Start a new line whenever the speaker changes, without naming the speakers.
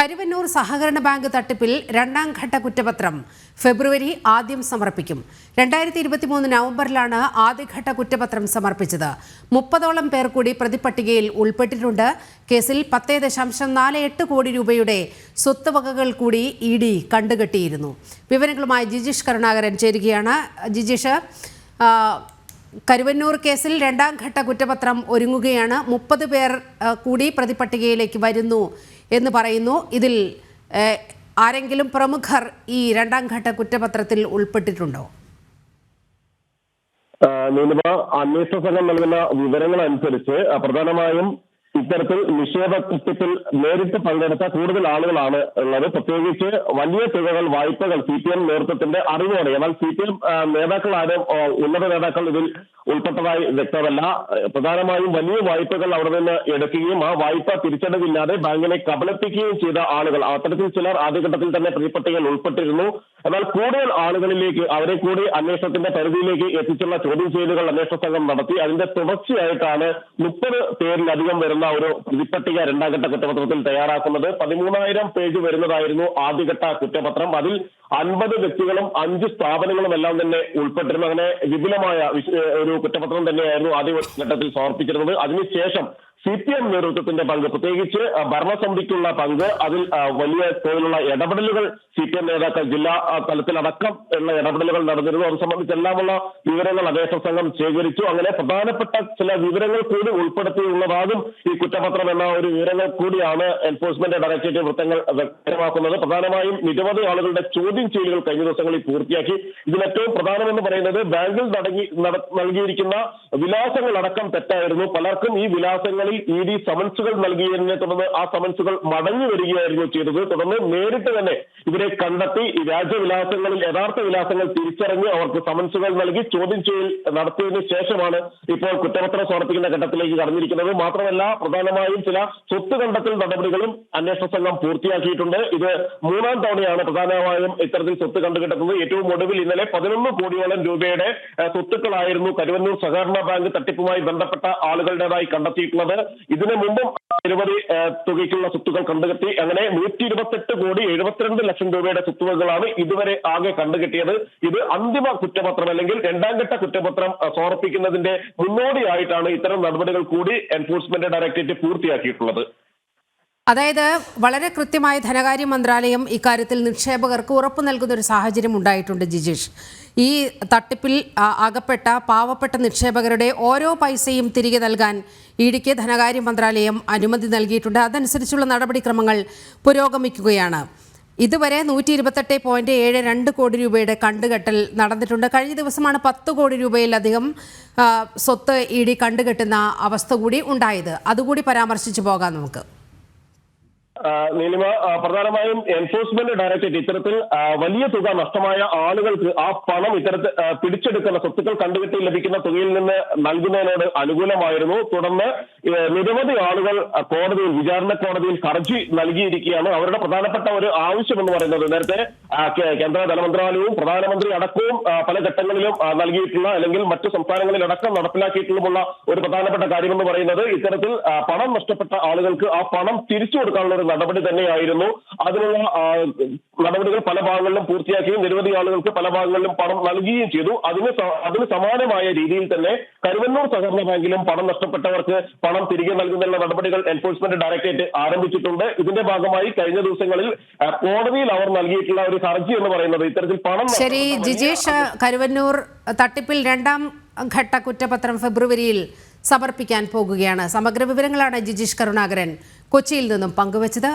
കരുവന്നൂർ സഹകരണ ബാങ്ക് തട്ടിപ്പിൽ രണ്ടാം ഘട്ട കുറ്റപത്രം ഫെബ്രുവരി ആദ്യം സമർപ്പിക്കും. രണ്ടായിരത്തി ഇരുപത്തിമൂന്ന് നവംബറിലാണ് ആദ്യഘട്ട കുറ്റപത്രം സമർപ്പിച്ചത്. മുപ്പതോളം പേർ കൂടി പ്രതിപട്ടികയിൽ ഉൾപ്പെട്ടിട്ടുണ്ട്. കേസിൽ പത്തേ ദശാംശം നാല് എട്ട് കോടി രൂപയുടെ സ്വത്തുവകകൾ കൂടി ഇ ഡി കണ്ടുകെട്ടിയിരുന്നു. വിവരങ്ങളുമായി ജിജീഷ് കരുണാകരൻ ചേരുകയാണ്. ജിജീഷ് കരുവന്നൂർ കേസിൽ രണ്ടാം ഘട്ട കുറ്റപത്രം ഒരുങ്ങുകയാണ്. മുപ്പത് പേർ കൂടി പ്രതിപട്ടികയിലേക്ക് വരുന്നു. എന്ന് പറയുന്നു. ഇതിൽ ആരെങ്കിലും പ്രമുഖർ ഈ രണ്ടാം ഘട്ട കുറ്റപത്രത്തിൽ ഉൾപ്പെട്ടിട്ടുണ്ടോ?
അന്വേഷണ സംഘം നൽകുന്ന വിവരങ്ങൾ അനുസരിച്ച് പ്രധാനമായും ഇത്തരത്തിൽ നിക്ഷേപ കൃത്യത്തിൽ നേരിട്ട് പങ്കെടുത്ത കൂടുതൽ ആളുകളാണ് ഉള്ളത്. പ്രത്യേകിച്ച് വലിയ തുകകൾ വായ്പകൾ സി പി എം നേതൃത്വത്തിന്റെ അറിവോടെ എന്നാൽ സി പി എം നേതാക്കളാരും ഉന്നത നേതാക്കൾ ഇതിൽ ഉൾപ്പെട്ടതായി വ്യക്തമല്ല. പ്രധാനമായും വലിയ വായ്പകൾ അവിടെ നിന്ന് എടുക്കുകയും ആ വായ്പ തിരിച്ചടവില്ലാതെ ബാങ്കിനെ കബളിപ്പിക്കുകയും ചെയ്ത ആളുകൾ അത്തരത്തിൽ ചിലർ ആദ്യഘട്ടത്തിൽ തന്നെ പ്രതിപട്ടികയിൽ ഉൾപ്പെട്ടിരുന്നു. എന്നാൽ കൂടുതൽ ആളുകളിലേക്ക് അവരെ കൂടി അന്വേഷണത്തിന്റെ പരിധിയിലേക്ക് എത്തിച്ചുള്ള ചോദ്യം ചെയ്യലുകൾ അന്വേഷണ സംഘം നടത്തി. അതിന്റെ തുടർച്ചയായിട്ടാണ് മുപ്പത് പേരിലധികം വരുന്ന ഒരു പ്രതിപ്പട്ടിക രണ്ടാംഘട്ട കുറ്റപത്രത്തിൽ തയ്യാറാക്കുന്നത് പതിമൂന്നായിരം പേജ് വരുന്നതായിരുന്നു ആദ്യഘട്ട കുറ്റപത്രം. അതിൽ അൻപത് വ്യക്തികളും അഞ്ച് സ്ഥാപനങ്ങളും എല്ലാം തന്നെ ഉൾപ്പെട്ടിരുന്നു. അങ്ങനെ വിപുലമായ ഒരു കുറ്റപത്രം തന്നെയായിരുന്നു ആദ്യ ഘട്ടത്തിൽ സമർപ്പിച്ചിരുന്നത്. അതിനുശേഷം സി പി എം നേതൃത്വത്തിന്റെ പങ്ക് പ്രത്യേകിച്ച് ഭരണസമിതിക്കുള്ള പങ്ക് അതിൽ വലിയ തോതിലുള്ള ഇടപെടലുകൾ സി പി എം നേതാക്കൾ ജില്ലാ തലത്തിലടക്കം ഉള്ള ഇടപെടലുകൾ നടന്നിരുന്നു. അത് സംബന്ധിച്ചെല്ലാമുള്ള വിവരങ്ങൾ അന്വേഷണ സംഘം ശേഖരിച്ചു. അങ്ങനെ പ്രധാനപ്പെട്ട ചില വിവരങ്ങൾ കൂടി ഉൾപ്പെടുത്തിയുള്ളതാകും ഈ കുറ്റപത്രം എന്ന ഒരു വിവരങ്ങൾ കൂടിയാണ് എൻഫോഴ്സ്മെന്റ് ഡയറക്ടറേറ്റ് വൃത്തങ്ങൾ വ്യക്തമാക്കുന്നത്. പ്രധാനമായും നിരവധി ആളുകളുടെ ചോദ്യം ചെയ്യലുകൾ കഴിഞ്ഞ ദിവസങ്ങളിൽ പൂർത്തിയാക്കി. ഇതിൽ ഏറ്റവും പ്രധാനമെന്ന് പറയുന്നത് ബാങ്കിൽ നൽകിയിരിക്കുന്ന വിലാസങ്ങൾ അടക്കം തെറ്റായിരുന്നു. പലർക്കും ഈ വിലാസങ്ങളിൽ ഇ ഡി സമൻസുകൾ നൽകിയതിനെ തുടർന്ന് ആ സമൻസുകൾ മടങ്ങി വരികയായിരുന്നു ചെയ്തത്. തുടർന്ന് നേരിട്ട് തന്നെ ഇവരെ കണ്ടെത്തി ഈ വ്യാജവിലാസങ്ങളിൽ യഥാർത്ഥ വിലാസങ്ങൾ തിരിച്ചറിഞ്ഞ് അവർക്ക് സമൻസുകൾ നൽകി ചോദ്യം ചെയ്യൽ നടത്തിയതിനു ശേഷമാണ് ഇപ്പോൾ കുറ്റപത്രം സമർപ്പിക്കുന്ന ഘട്ടത്തിലേക്ക് കടന്നിരിക്കുന്നത്. മാത്രമല്ല പ്രധാനമായും ചില സ്വത്ത് കണ്ടെത്തൽ നടപടികളും അന്വേഷണ സംഘം പൂർത്തിയാക്കിയിട്ടുണ്ട്. ഇത് മൂന്നാം തവണയാണ് പ്രധാനമായും ഇത്തരത്തിൽ സ്വത്ത് കണ്ടുകിട്ടുന്നത്. ഏറ്റവും ഒടുവിൽ ഇന്നലെ പതിനൊന്ന് കോടിയോളം രൂപയുടെ സ്വത്തുക്കളായിരുന്നു കരുവന്നൂർ സഹകരണ ബാങ്ക് തട്ടിപ്പുമായി ബന്ധപ്പെട്ട ആളുകളുടേതായി കണ്ടെത്തിയിട്ടുള്ളത്. ഇതിനു മുമ്പും നിരവധി തുകയ്ക്കുള്ള സ്വത്തുക്കൾ കണ്ടുകെട്ടി. അങ്ങനെ നൂറ്റി ഇരുപത്തെട്ട് കോടി എഴുപത്തിരണ്ട് ലക്ഷം രൂപയുടെ സ്വത്തുവകളാണ് ഇതുവരെ ആകെ കണ്ടുകെട്ടിയത്. ഇത് അന്തിമ കുറ്റപത്രം അല്ലെങ്കിൽ രണ്ടാം ഘട്ട കുറ്റപത്രം സമർപ്പിക്കുന്നതിന്റെ മുന്നോടിയായിട്ടാണ് ഇത്തരം നടപടികൾ കൂടി എൻഫോഴ്സ്മെന്റ് ഡയറക്ടറേറ്റ് പൂർത്തിയാക്കിയിട്ടുള്ളത്.
അതായത് വളരെ കൃത്യമായി ധനകാര്യ മന്ത്രാലയം ഇക്കാര്യത്തിൽ നിക്ഷേപകർക്ക് ഉറപ്പ് നൽകുന്ന ഒരു സാഹചര്യം ഉണ്ടായിട്ടുണ്ട് ജിജീഷ്. ഈ തട്ടിപ്പിൽ അകപ്പെട്ട പാവപ്പെട്ട നിക്ഷേപകരുടെ ഓരോ പൈസയും തിരികെ നൽകാൻ ഇടിക്ക് ധനകാര്യ മന്ത്രാലയം അനുമതി നൽകിയിട്ടുണ്ട്. അതനുസരിച്ചുള്ള നടപടിക്രമങ്ങൾ പുരോഗമിക്കുകയാണ്. ഇതുവരെ നൂറ്റി ഇരുപത്തെട്ട് പോയിന്റ് ഏഴ് രണ്ട് കോടി രൂപയുടെ കണ്ടുകെട്ടൽ നടന്നിട്ടുണ്ട്. കഴിഞ്ഞ ദിവസമാണ് പത്ത് കോടി രൂപയിലധികം സ്വത്ത് ഇ ഡി കണ്ടുകെട്ടുന്ന അവസ്ഥ കൂടി ഉണ്ടായത്. അതുകൂടി പരാമർശിച്ചു പോകാം നമുക്ക്.
നീലിമ പ്രധാനമായും എൻഫോഴ്സ്മെന്റ് ഡയറക്ടറേറ്റ് ഇത്തരത്തിൽ വലിയ തുക നഷ്ടമായ ആളുകൾക്ക് ആ പണം ഇത്തരത്തിൽ പിടിച്ചെടുക്കുന്ന സ്വത്തുക്കൾ കണ്ടുകെട്ടി ലഭിക്കുന്ന തുകയിൽ നിന്ന് നൽകുന്നതിനോട് അനുകൂലമായിരുന്നു. തുടർന്ന് നിരവധി ആളുകൾ കോടതിയിൽ വിചാരണ കോടതിയിൽ ഹർജി നൽകിയിരിക്കുകയാണ്. അവരുടെ പ്രധാനപ്പെട്ട ഒരു ആവശ്യം എന്ന് പറയുന്നത് നേരത്തെ കേന്ദ്ര ധനമന്ത്രാലയവും പ്രധാനമന്ത്രി അടക്കവും പല ഘട്ടങ്ങളിലും നൽകിയിട്ടുള്ള അല്ലെങ്കിൽ മറ്റു സംസ്ഥാനങ്ങളിൽ അടക്കം നടപ്പിലാക്കിയിട്ടുള്ള ഒരു പ്രധാനപ്പെട്ട കാര്യമെന്ന് പറയുന്നത് ഇത്തരത്തിൽ പണം നഷ്ടപ്പെട്ട ആളുകൾക്ക് ആ പണം തിരിച്ചു കൊടുക്കാനുള്ള ഒരു നടപടി തന്നെയായിരുന്നു. അതിനുള്ള നടപടികൾ പല ഭാഗങ്ങളിലും പൂർത്തിയാക്കുകയും നിരവധി ആളുകൾക്ക് പല ഭാഗങ്ങളിലും പണം നൽകുകയും ചെയ്തു. അതിന് അതിന് സമാനമായ രീതിയിൽ തന്നെ കരുവന്നൂർ സഹകരണ ബാങ്കിലും പണം നഷ്ടപ്പെട്ടവർക്ക് പണം തിരികെ നൽകുന്നതിനുള്ള നടപടികൾ എൻഫോഴ്സ്മെന്റ് ഡയറക്ടറേറ്റ് ആരംഭിച്ചിട്ടുണ്ട്. ഇതിന്റെ ഭാഗമായി കഴിഞ്ഞ ദിവസങ്ങളിൽ കോടതിയിൽ അവർ നൽകിയിട്ടുള്ള ഒരു ഹർജി എന്ന് പറയുന്നത് ഇത്തരത്തിൽ പണം
ശരി ജിജേഷ് കരുവന്നൂർ തട്ടിപ്പിൽ രണ്ടാം ഘട്ട കുറ്റപത്രം ഫെബ്രുവരിയിൽ സമർപ്പിക്കാൻ പോകുകയാണ്. സമഗ്ര വിവരങ്ങളാണ് ജിജീഷ് കരുണാകരൻ കൊച്ചിയിൽ നിന്നും പങ്കുവച്ചത്.